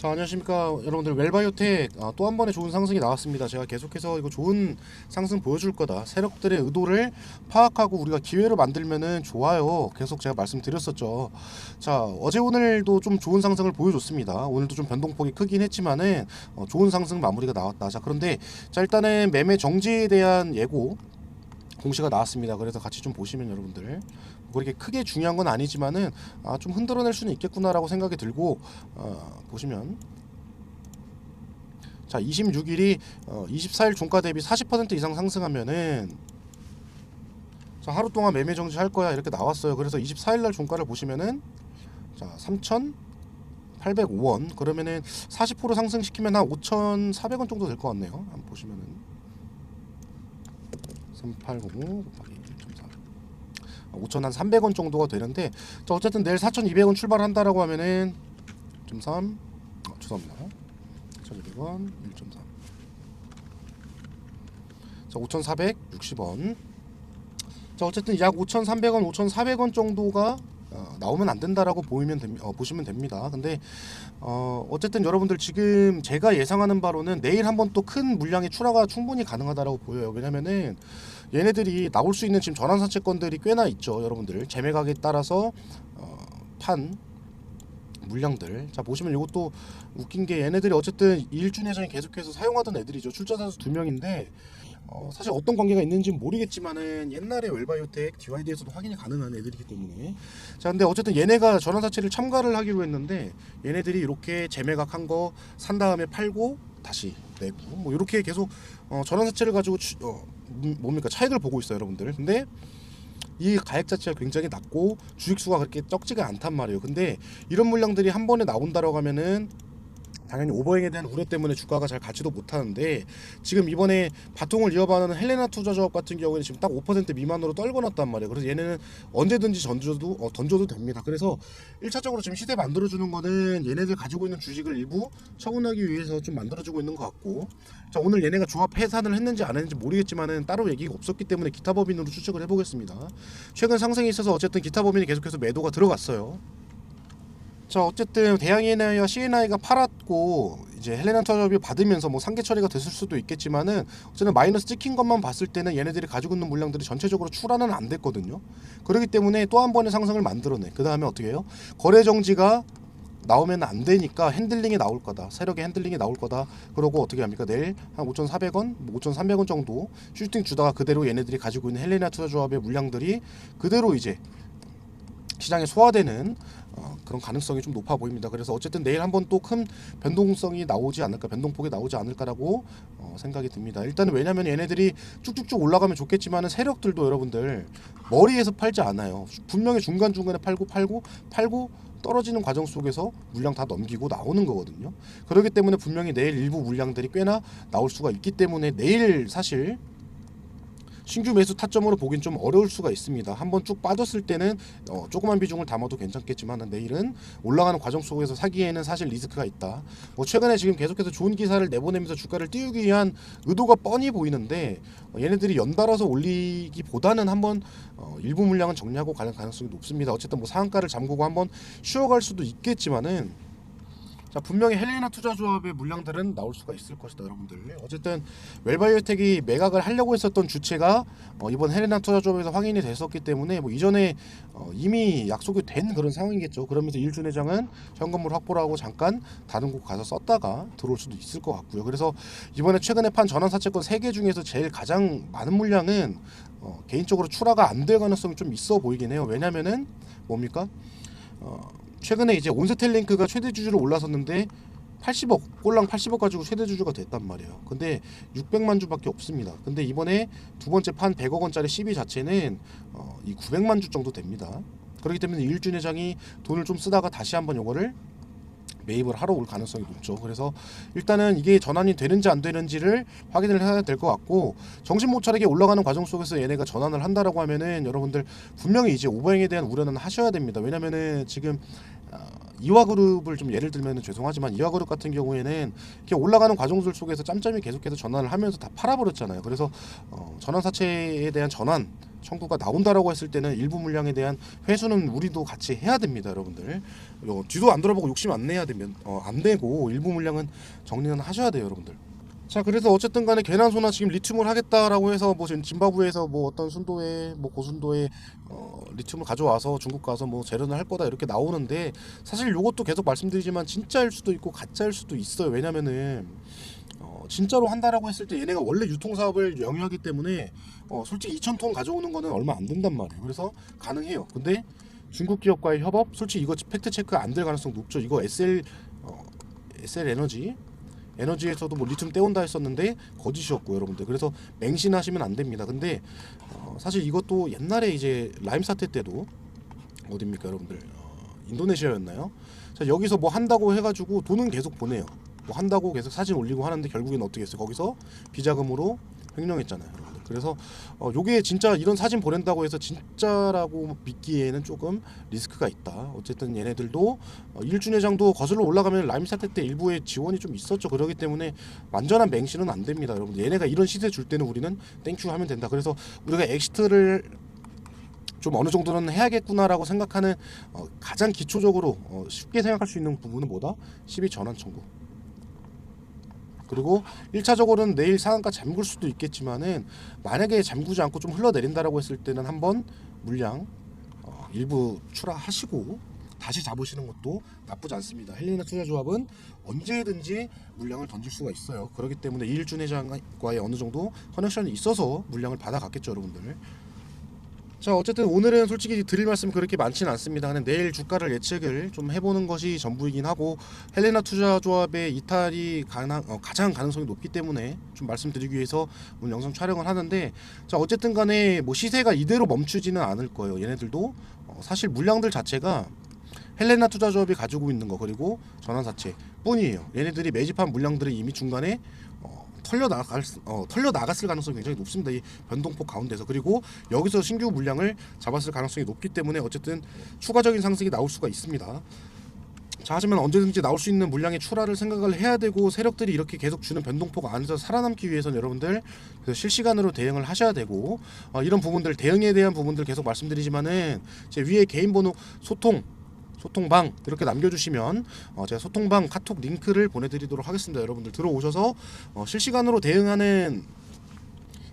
자 안녕하십니까. 여러분들 웰바이오텍 아, 또한 번의 좋은 상승이 나왔습니다. 제가 계속해서 이거 좋은 상승 보여줄 거다. 세력들의 의도를 파악하고 우리가 기회를 만들면은 좋아요. 계속 제가 말씀드렸었죠. 자 어제 오늘도 좀 좋은 상승을 보여줬습니다. 오늘도 좀 변동폭이 크긴 했지만은 어, 좋은 상승 마무리가 나왔다. 자 그런데 자 일단은 매매 정지에 대한 예고 공시가 나왔습니다. 그래서 같이 좀 보시면 여러분들 그렇게 크게 중요한 건 아니지만은 아, 좀 흔들어낼 수는 있겠구나라고 생각이 들고 어, 보시면 자 26일이 어, 24일 종가 대비 40% 이상 상승하면은 자 하루 동안 매매 정지 할 거야 이렇게 나왔어요. 그래서 24일 날 종가를 보시면은 자 3,805원 그러면은 40% 상승시키면 한 5,400원 정도 될 것 같네요. 한번 보시면은 3805 곱하기 1.4 5,300원 정도가 되는데 자 어쨌든 내일 4,200원 출발한다라고 하면은 1.3 어, 죄송합니다. 4,200원 1.3 자 5,460원 자 어쨌든 약 5,300원 5,400원 정도가 어, 나오면 안 된다라고 보이면 됩, 어, 보시면 됩니다. 근데 어, 어쨌든 여러분들 지금 제가 예상하는 바로는 내일 한번 또 큰 물량의 출하가 충분히 가능하다라고 보여요. 왜냐면은 얘네들이 나올 수 있는 지금 전환사채권들이 꽤나 있죠, 여러분들. 재매각에 따라서 어, 판 물량들. 자 보시면 이것도 웃긴 게 얘네들이 어쨌든 일준 예전에 계속해서 사용하던 애들이죠. 출자 선수 두 명인데 어, 사실 어떤 관계가 있는지는 모르겠지만은 옛날에 웰바이오텍 DYD에서도 확인이 가능한 애들이기 때문에 자 근데 어쨌든 얘네가 전환사채를 참가를 하기로 했는데 얘네들이 이렇게 재매각한 거 산 다음에 팔고 다시 내고 뭐 이렇게 계속 어, 전환사채를 가지고 추, 어, 음, 뭡니까? 차익을 보고 있어요 여러분들. 근데 이 가액 자체가 굉장히 낮고 주식수가 그렇게 적지가 않단 말이에요. 근데 이런 물량들이 한 번에 나온다라고 하면은 당연히 오버행에 대한 우려 때문에 주가가 잘 가지도 못하는데 지금 이번에 바통을 이어받는 헬레나 투자조합 같은 경우에는 지금 딱 5% 미만으로 떨궈놨단 말이에요. 그래서 얘네는 언제든지 던져도 어, 던져도 됩니다. 그래서 1차적으로 지금 시대 만들어주는 거는 얘네들 가지고 있는 주식을 일부 처분하기 위해서 좀 만들어주고 있는 것 같고 자 오늘 얘네가 조합 해산을 했는지 안 했는지 모르겠지만은 따로 얘기가 없었기 때문에 기타 법인으로 추측을 해보겠습니다. 최근 상승에 있어서 어쨌든 기타 법인이 계속해서 매도가 들어갔어요. 자 어쨌든 대양이나이와 CNI가 팔았고 이제 헬레나 투자업이 받으면서 뭐 상계 처리가 됐을 수도 있겠지만은 어쨌든 마이너스 찍힌 것만 봤을 때는 얘네들이 가지고 있는 물량들이 전체적으로 출하는 안 됐거든요. 그렇기 때문에 또 한 번의 상승을 만들어내. 그 다음에 어떻게 해요? 거래 정지가 나오면 안 되니까 핸들링이 나올 거다. 세력의 핸들링이 나올 거다. 그러고 어떻게 합니까? 내일 한 5,400원, 뭐 5,300원 정도 슈팅 주다가 그대로 얘네들이 가지고 있는 헬레나 투자조합의 물량들이 그대로 이제 시장에 소화되는 어, 그런 가능성이 좀 높아 보입니다. 그래서 어쨌든 내일 한번 또 큰 변동성이 나오지 않을까, 변동폭이 나오지 않을까라고 어, 생각이 듭니다. 일단은 왜냐하면 얘네들이 쭉쭉쭉 올라가면 좋겠지만은 세력들도 여러분들 머리에서 팔지 않아요. 분명히 중간 중간에 팔고 팔고 팔고 떨어지는 과정 속에서 물량 다 넘기고 나오는 거거든요. 그렇기 때문에 분명히 내일 일부 물량들이 꽤나 나올 수가 있기 때문에 내일 사실 신규 매수 타점으로 보긴 좀 어려울 수가 있습니다. 한번 쭉 빠졌을 때는 어, 조그만 비중을 담아도 괜찮겠지만 내일은 올라가는 과정 속에서 사기에는 사실 리스크가 있다. 뭐 최근에 지금 계속해서 좋은 기사를 내보내면서 주가를 띄우기 위한 의도가 뻔히 보이는데 어, 얘네들이 연달아서 올리기보다는 한번 어, 일부 물량은 정리하고 가는 가능성이 높습니다. 어쨌든 뭐 상한가를 잠그고 한번 쉬어갈 수도 있겠지만은 자 분명히 헬레나 투자조합의 물량들은 나올 수가 있을 것이다 여러분들. 어쨌든 웰바이오텍이 매각을 하려고 했었던 주체가 어, 이번 헬레나 투자조합에서 확인이 됐었기 때문에 뭐 이전에 어, 이미 약속이 된 그런 상황이겠죠. 그러면서 일준 회장은 현금을 확보를 하고 잠깐 다른 곳 가서 썼다가 들어올 수도 있을 것 같고요. 그래서 이번에 최근에 판 전환사채권 3개 중에서 제일 가장 많은 물량은 어, 개인적으로 출하가 안 될 가능성이 좀 있어 보이긴 해요. 왜냐면은 뭡니까? 어, 최근에 이제 온스텔링크가 최대 주주로 올라섰는데 80억 꼴랑 80억 가지고 최대 주주가 됐단 말이에요. 근데 600만 주밖에 없습니다. 근데 이번에 두 번째 판 100억 원짜리 CB 자체는 어, 이 900만 주 정도 됩니다. 그렇기 때문에 일준 회장이 돈을 좀 쓰다가 다시 한번 요거를 매입을 하러 올 가능성이 높죠. 그래서 일단은 이게 전환이 되는지 안 되는지를 확인을 해야 될 것 같고 정신 못 차리게 올라가는 과정 속에서 얘네가 전환을 한다라고 하면은 여러분들 분명히 이제 오버행에 대한 우려는 하셔야 됩니다. 왜냐면은 지금 어, 이화그룹을 좀 예를 들면 죄송하지만 이화그룹 같은 경우에는 이렇게 올라가는 과정들 속에서 짬짬이 계속해서 전환을 하면서 다 팔아버렸잖아요. 그래서 어, 전환 사채에 대한 전환 청구가 나온다라고 했을 때는 일부 물량에 대한 회수는 우리도 같이 해야 됩니다, 여러분들. 어, 뒤도 안 돌아보고 욕심 안 내야 되면 어, 안 되고 일부 물량은 정리는 하셔야 돼요, 여러분들. 자 그래서 어쨌든 간에 괜한 소나 지금 리튬을 하겠다라고 해서 뭐 지금 짐바브에서 뭐 어떤 순도에 뭐 고순도에 어, 리튬을 가져와서 중국 가서 뭐 재련을 할 거다 이렇게 나오는데 사실 요것도 계속 말씀드리지만 진짜일 수도 있고 가짜일 수도 있어요. 왜냐면은 어, 진짜로 한다라고 했을 때 얘네가 원래 유통 사업을 영위하기 때문에 어, 솔직히 2,000톤 가져오는 거는 얼마 안 된단 말이에요. 그래서 가능해요. 근데 중국 기업과의 협업 솔직히 이거 팩트 체크 안 될 가능성 높죠. 이거 SL 어, SL 에너지 에너지에서도 뭐 리튬 떼온다 했었는데 거짓이었고 여러분들 그래서 맹신하시면 안 됩니다. 근데 어, 사실 이것도 옛날에 이제 라임 사태 때도 어딥니까 여러분들 어, 인도네시아였나요? 자 여기서 뭐 한다고 해가지고 돈은 계속 보내요. 뭐 한다고 계속 사진 올리고 하는데 결국엔 어떻게 했어요? 거기서 비자금으로 횡령했잖아요. 그래서 어, 요게 진짜 이런 사진 보낸다고 해서 진짜라고 믿기에는 조금 리스크가 있다. 어쨌든 얘네들도 어, 일준회장도 거슬러 올라가면 라임 사태 때 일부의 지원이 좀 있었죠. 그러기 때문에 완전한 맹신은 안 됩니다, 여러분. 얘네가 이런 시세 줄 때는 우리는 땡큐 하면 된다. 그래서 우리가 엑시트를 좀 어느 정도는 해야겠구나라고 생각하는 어, 가장 기초적으로 어, 쉽게 생각할 수 있는 부분은 뭐다? 12 전환 청구. 그리고 1차적으로는 내일 상한가 잠글 수도 있겠지만은 만약에 잠그지 않고 좀 흘러내린다라고 했을 때는 한번 물량 어, 일부 출하하시고 다시 잡으시는 것도 나쁘지 않습니다. 헬리나 투자조합은 언제든지 물량을 던질 수가 있어요. 그렇기 때문에 이일준 회장과의 어느 정도 커넥션이 있어서 물량을 받아갔겠죠, 여러분들. 자 어쨌든 오늘은 솔직히 드릴 말씀 그렇게 많지는 않습니다. 그냥 내일 주가를 예측을 좀 해보는 것이 전부이긴 하고 헬레나 투자조합의 이탈이 가능, 어, 가장 가능성이 높기 때문에 좀 말씀드리기 위해서 오늘 영상 촬영을 하는데 자 어쨌든 간에 뭐 시세가 이대로 멈추지는 않을 거예요. 얘네들도 어, 사실 물량들 자체가 헬레나 투자조합이 가지고 있는 거 그리고 전환사채 뿐이에요. 얘네들이 매집한 물량들이 이미 중간에 어, 털려 나갈 수- 어, 털려 나갔을 가능성이 굉장히 높습니다. 이 변동폭 가운데서 그리고 여기서 신규 물량을 잡았을 가능성이 높기 때문에 어쨌든 추가적인 상승이 나올 수가 있습니다. 자 하지만 언제든지 나올 수 있는 물량의 출하를 생각을 해야 되고 세력들이 이렇게 계속 주는 변동폭 안에서 살아남기 위해서는 여러분들 그 실시간으로 대응을 하셔야 되고 어, 이런 부분들 대응에 대한 부분들 계속 말씀드리지만은 제 위에 개인 번호 소통 소통방 이렇게 남겨주시면 어, 제가 소통방 카톡 링크를 보내드리도록 하겠습니다. 여러분들 들어오셔서 어, 실시간으로 대응하는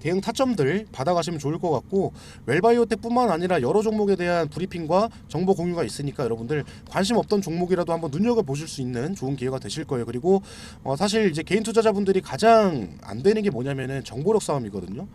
대응 타점들 받아가시면 좋을 것 같고 웰바이오텍뿐만 아니라 여러 종목에 대한 브리핑과 정보 공유가 있으니까 여러분들 관심 없던 종목이라도 한번 눈여겨 보실 수 있는 좋은 기회가 되실 거예요. 그리고 어, 사실 이제 개인 투자자분들이 가장 안 되는 게 뭐냐면은 정보력 싸움이거든요.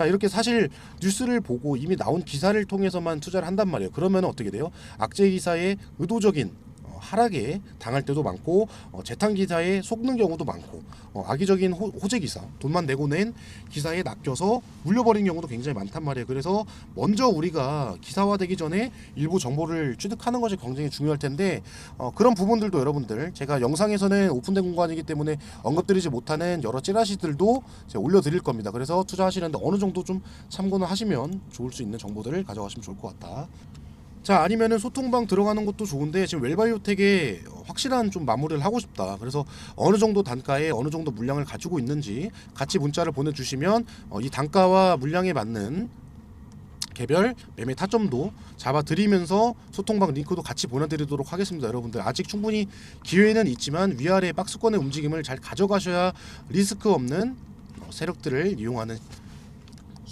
자 이렇게 사실 뉴스를 보고 이미 나온 기사를 통해서만 투자를 한단 말이에요. 그러면 어떻게 돼요? 악재 기사의 의도적인 어, 하락에 당할 때도 많고 어, 재탕 기사에 속는 경우도 많고 어, 악의적인 호, 호재 기사 돈만 내고 낸 기사에 낚여서 물려버린 경우도 굉장히 많단 말이에요. 그래서 먼저 우리가 기사화되기 전에 일부 정보를 취득하는 것이 굉장히 중요할 텐데 어, 그런 부분들도 여러분들 제가 영상에서는 오픈된 공간이기 때문에 언급드리지 못하는 여러 찌라시들도 올려드릴 겁니다. 그래서 투자하시는데 어느 정도 좀 참고는 하시면 좋을 수 있는 정보들을 가져가시면 좋을 것 같다. 자 아니면은 소통방 들어가는 것도 좋은데 지금 웰바이오텍에 확실한 좀 마무리를 하고 싶다. 그래서 어느 정도 단가에 어느 정도 물량을 가지고 있는지 같이 문자를 보내주시면 어, 이 단가와 물량에 맞는 개별 매매 타점도 잡아드리면서 소통방 링크도 같이 보내드리도록 하겠습니다. 여러분들 아직 충분히 기회는 있지만 위아래 박스권의 움직임을 잘 가져가셔야 리스크 없는 어, 세력들을 이용하는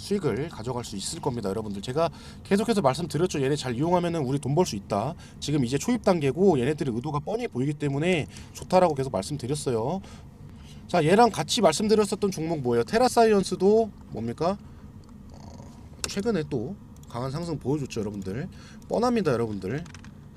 수익을 가져갈 수 있을 겁니다, 여러분들. 제가 계속해서 말씀드렸죠. 얘네 잘 이용하면은 우리 돈 벌 수 있다. 지금 이제 초입 단계고 얘네들의 의도가 뻔히 보이기 때문에 좋다라고 계속 말씀드렸어요. 자, 얘랑 같이 말씀드렸었던 종목 뭐예요? 테라사이언스도 뭡니까? 어, 최근에 또 강한 상승 보여줬죠, 여러분들. 뻔합니다, 여러분들.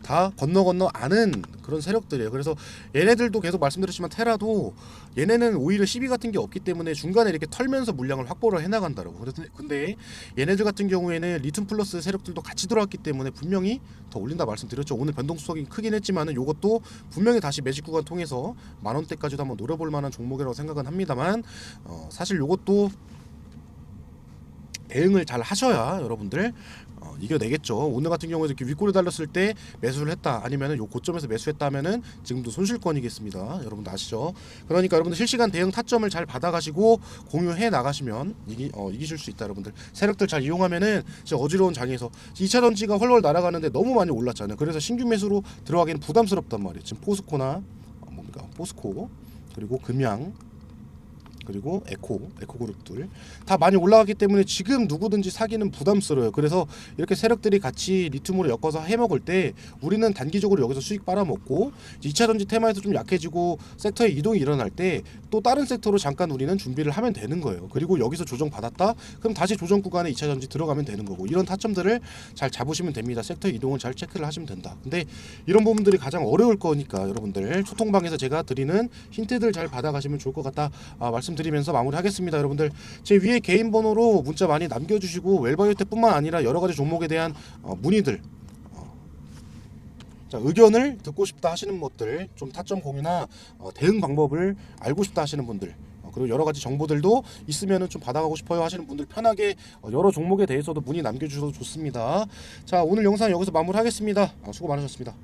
다 건너 건너 아는 그런 세력들이에요. 그래서 얘네들도 계속 말씀드렸지만 테라도 얘네는 오히려 시비 같은 게 없기 때문에 중간에 이렇게 털면서 물량을 확보를 해나간다라고. 그래서 근데 얘네들 같은 경우에는 리튬 플러스 세력들도 같이 들어왔기 때문에 분명히 더 올린다 말씀드렸죠. 오늘 변동수석이 크긴 했지만은 요것도 분명히 다시 매직 구간 통해서 만 원대까지도 한번 노려볼 만한 종목이라고 생각은 합니다만 어, 사실 요것도 대응을 잘 하셔야 여러분들 어, 어, 이겨내겠죠. 오늘 같은 경우에 이렇게 윗골을 달렸을 때 매수를 했다 아니면은 요 고점에서 매수했다 하면은 지금도 손실권이겠습니다. 여러분들 아시죠? 그러니까 여러분들 실시간 대응 타점을 잘 받아가시고 공유해 나가시면 이기 어, 이기실 수 있다 여러분들 세력들 잘 이용하면은 진짜 어지러운 장에서 2차 전지가 훨훨 날아가는데 너무 많이 올랐잖아요. 그래서 신규 매수로 들어가기는 부담스럽단 말이에요. 지금 포스코나 어, 뭡니까 포스코 그리고 금양 그리고 에코, 에코 그룹들 다 많이 올라가기 때문에 지금 누구든지 사기는 부담스러워요. 그래서 이렇게 세력들이 같이 리튬으로 엮어서 해먹을 때 우리는 단기적으로 여기서 수익 빨아먹고 2차 전지 테마에서 좀 약해지고 섹터의 이동이 일어날 때 또 다른 섹터로 잠깐 우리는 준비를 하면 되는 거예요. 그리고 여기서 조정 받았다? 그럼 다시 조정 구간에 2차 전지 들어가면 되는 거고 이런 타점들을 잘 잡으시면 됩니다. 섹터 이동을 잘 체크를 하시면 된다. 근데 이런 부분들이 가장 어려울 거니까 여러분들 소통방에서 제가 드리는 힌트들 잘 받아가시면 좋을 것 같다 아, 말씀 드리면서 마무리하겠습니다. 여러분들 제 위에 개인 번호로 문자 많이 남겨주시고 웰바이오텍뿐만 아니라 여러 가지 종목에 대한 어, 문의들 어, 자, 의견을 듣고 싶다 하시는 분들 좀 타점 공유나 어, 대응 방법을 알고 싶다 하시는 분들 어, 그리고 여러 가지 정보들도 있으면은 좀 받아가고 싶어요 하시는 분들 편하게 어, 여러 종목에 대해서도 문의 남겨주셔도 좋습니다. 자 오늘 영상 여기서 마무리하겠습니다. 아, 수고 많으셨습니다.